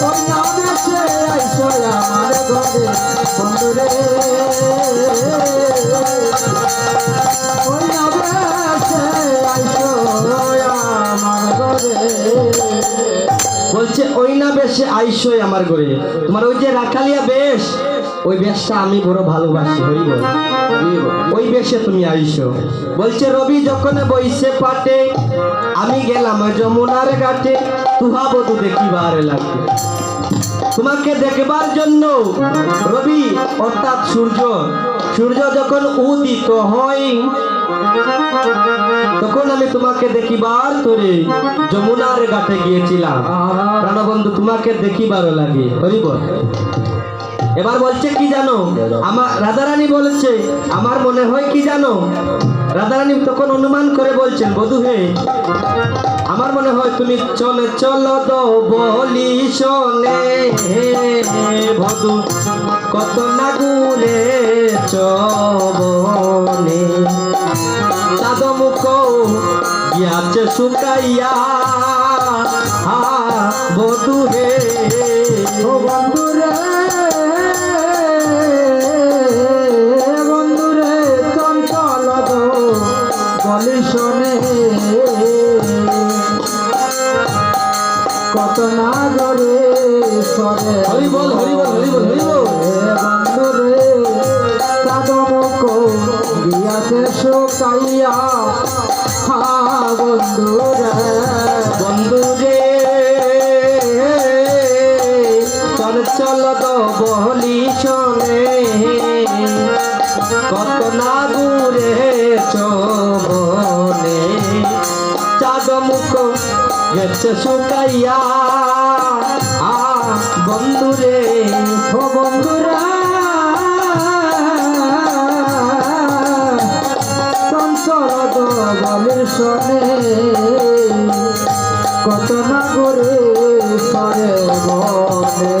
তোমরা দেশে আইসো আমার আমার ঘরে বলছে, ওই না বেশে আইসোই আমার ঘরে। তোমার ওই যে রাখালিয়া বেশ ওই বেশটা আমি বড় ভালোবাসি হইব ওই বেশে তুমি আইসো। বলছে রবি যখন বইসে পাটে আমি গেলাম যমুনার ঘাটে তুহা বধু দেখিবার লাগবে। তোমাকে দেখবার জন্য রবি অর্থাৎ সূর্য সূর্য যখন উদিত হয় তখন আমি তোমাকে দেখিবার তোরে যমুনার ঘাটে গিয়েছিলাম। প্রাণবন্ধু তোমাকে দেখিবারও লাগে। হরিব এবার বলছে কি জানো? আমার রাধারানী বলেছে, আমার মনে হয় কি জানো? রাধারানী তখন অনুমান করে বলছেন, বধু হে, আমার মনে হয় তুমি চলে, চলো তো বলি শোনে বধু, কত না গুলে চবনে। চাঁদ মুখ শুকাইয়া, হা, বধু হে, ও সরে হরি বল, হরি বল, হরি বল, হরি বল। বন্ধু রে কাদমক গিয়াছে শুকাইয়া হা বন্ধু রে বন্ধু রে চল চল তো বলি শোনে কত না দূরে চবনে চাঁদ মুখ গেছে শুকাইয়া বন্ধু রে ও বন্ধুরা। চঞ্চল বলের শোনে কত না করে সরে বনে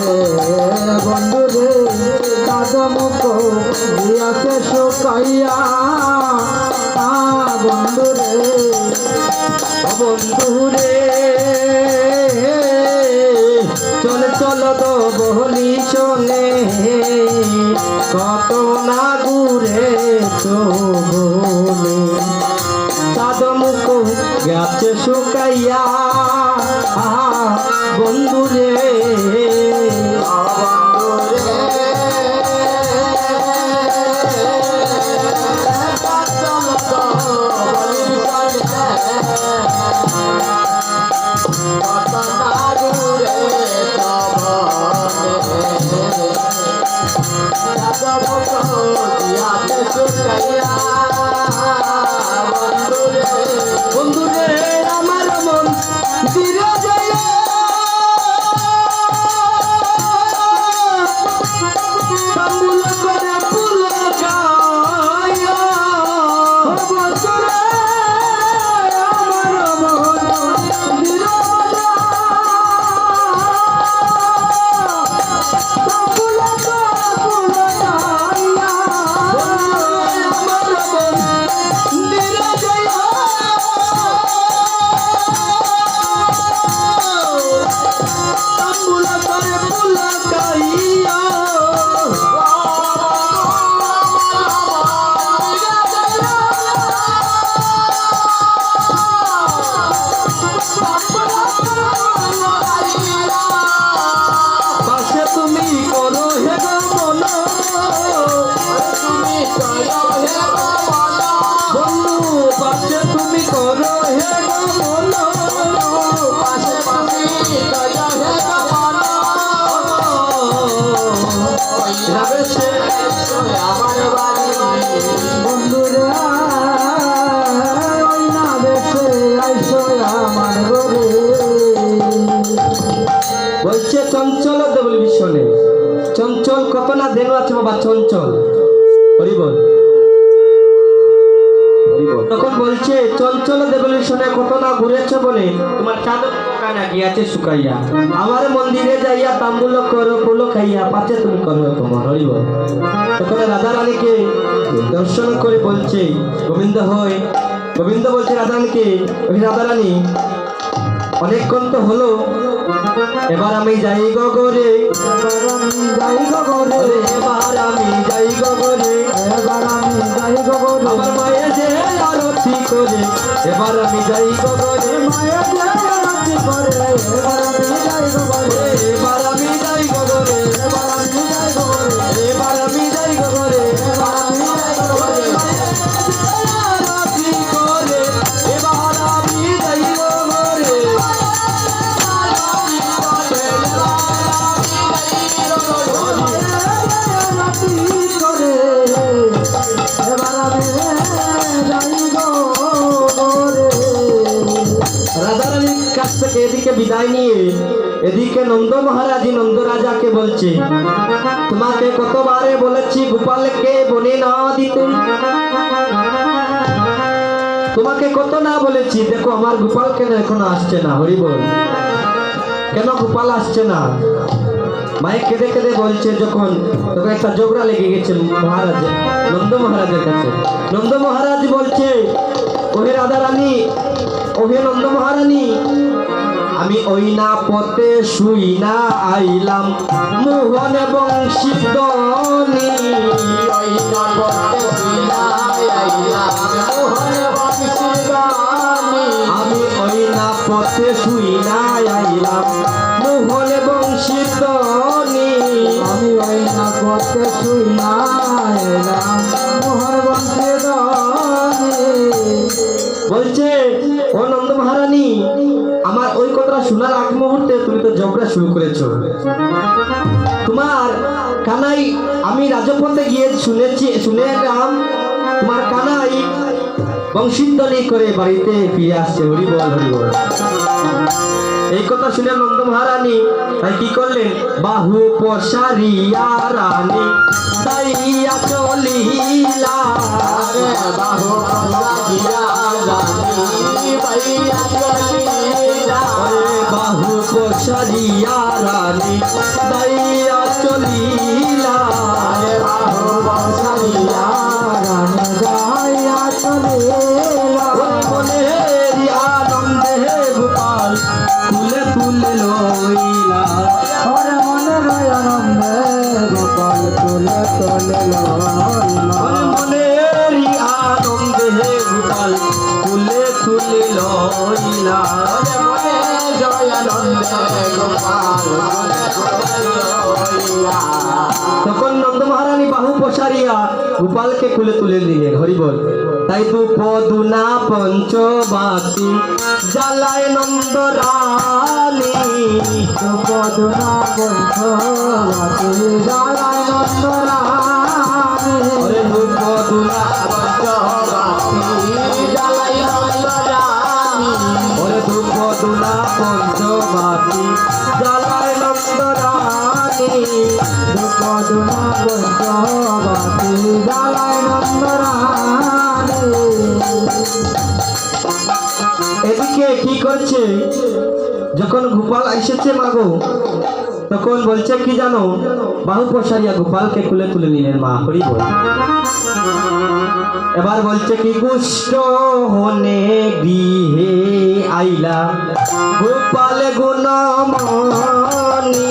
বন্ধুরে কাদমুখ দিয়াছে শুকাইয়া আ বন্ধুরে। কত না ঘুরে চলে চাঁদ মুখ গেছে শুকাইয়া। বন্ধু রে কত না দেনু আছে বাবা চঞ্চল হরিবল। তখন বলছে চঞ্চল দেবল ভীষণে কত না ঘুরেছ বলে তোমার চাদর কানা গিয়াছে শুকাইয়া। আমার মন্দিরে যাইয়া তাম্বুল করো ফুল খাইয়া পাচে তুমি করো তোমার হরিবল। তখন রাধা রানীকে দর্শন করে বলছে গোবিন্দ হয় গোবিন্দ বলছে রাধা রানীকে রাধা রানী অনেকক্ষণ তো হলো এবার আমি যাই গগরে আমি যাই গগরে ওরে এবার আমি যাই গগরে এবার আমি যাই গগরে আমার মায়ে যে আরতি করে। এবার আমি যাই গগরে মায়ের এদিকে বিদায় নিয়ে, এদিকে নন্দ মহারাজি, নন্দ রাজাকে বলছে, তোমাকে কতবারে বলেছি গোপালকে বনে না দিতে? তোমাকে কত না বলেছি? দেখো, আমার গোপাল কেন এখনও আসছে না? হরি বল। কেন গোপাল আসছে না? মায়ে কেঁদে কেঁদে বলছে, যখন তখন একটা ঝগড়া লেগে গেছে মহারাজ নন্দ মহারাজের কাছে। নন্দ মহারাজ বলছে, ওহে রাধা রানী ওহে নন্দ মহারানী আমি ওই না পথে শুই না আইলাম। মোহন এবং সিদ্ধনি ওই না পথে শুই না আইলাম। মোহন এবং সিদ্ধনি আমি ওই না পথে শুই না আইলাম। মোহন এবং আমি বলছে, ও মহারানী কথাটা শোনার আগ মুহূর্তে তুমি তো ঝগড়া শুরু করেছ। তোমার কানাই, আমি রাজপথে গিয়ে শুনেছি শুনে এলাম তোমার কানাই বংশীধ্বনি করে বাড়িতে ফিরে আসছে। হরি বল হরি বল এই কথা শুনে নন্দ মহারানী তাই কি করলেন? বাহু পশারিয়া রানী তাইয়া চলিলা বাহু পশারিয়া রানী দাইয়া চলিলা গোপাল, তুলে তুলে লইলা ওরে মনের আনন্দে গোপাল, তোলে তোলে লইলা মনেরি আনন্দে গোপাল, তুলে তুলে লইলা তখন নন্দ মহারানী বাহু পসারিয়া গোপালকে খুলে তুলে নিলেন হরিবল তাই তু পদুনা পঞ্চবাতি জ্বালায় নন্দ রানী। পদনা জালায় জ্বালায় নন্দরানী পদনা বন্ধ জ্বালায় এদিকে কি করছে? যখন গোপাল এসেছে মাগো তখন বলছে কি জানো বাহু প্রসারিয়া গোপালকে খুলে তুলে নিলেন মা হরি বল। এবার বলছে কি গুষ্ট হনে গৃহে আইলা গোপাল গুণমণি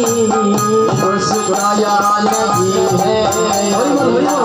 হরি বল,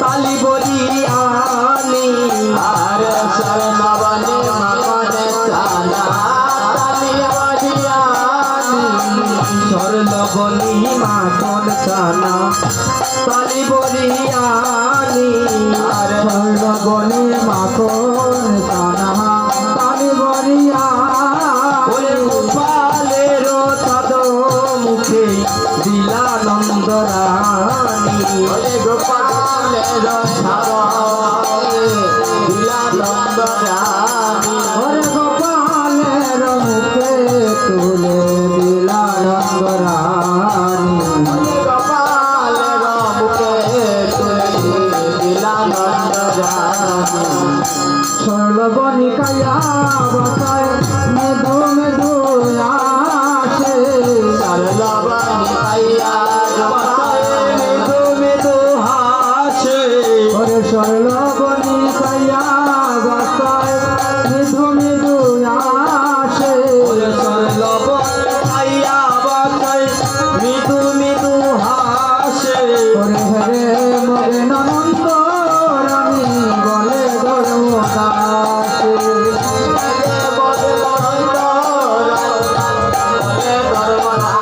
তালি বলি আনি আর শর্মা বলে মামার তালি। বলি আনি সরল বলি মাখন তালি বলি আনি পাইয়া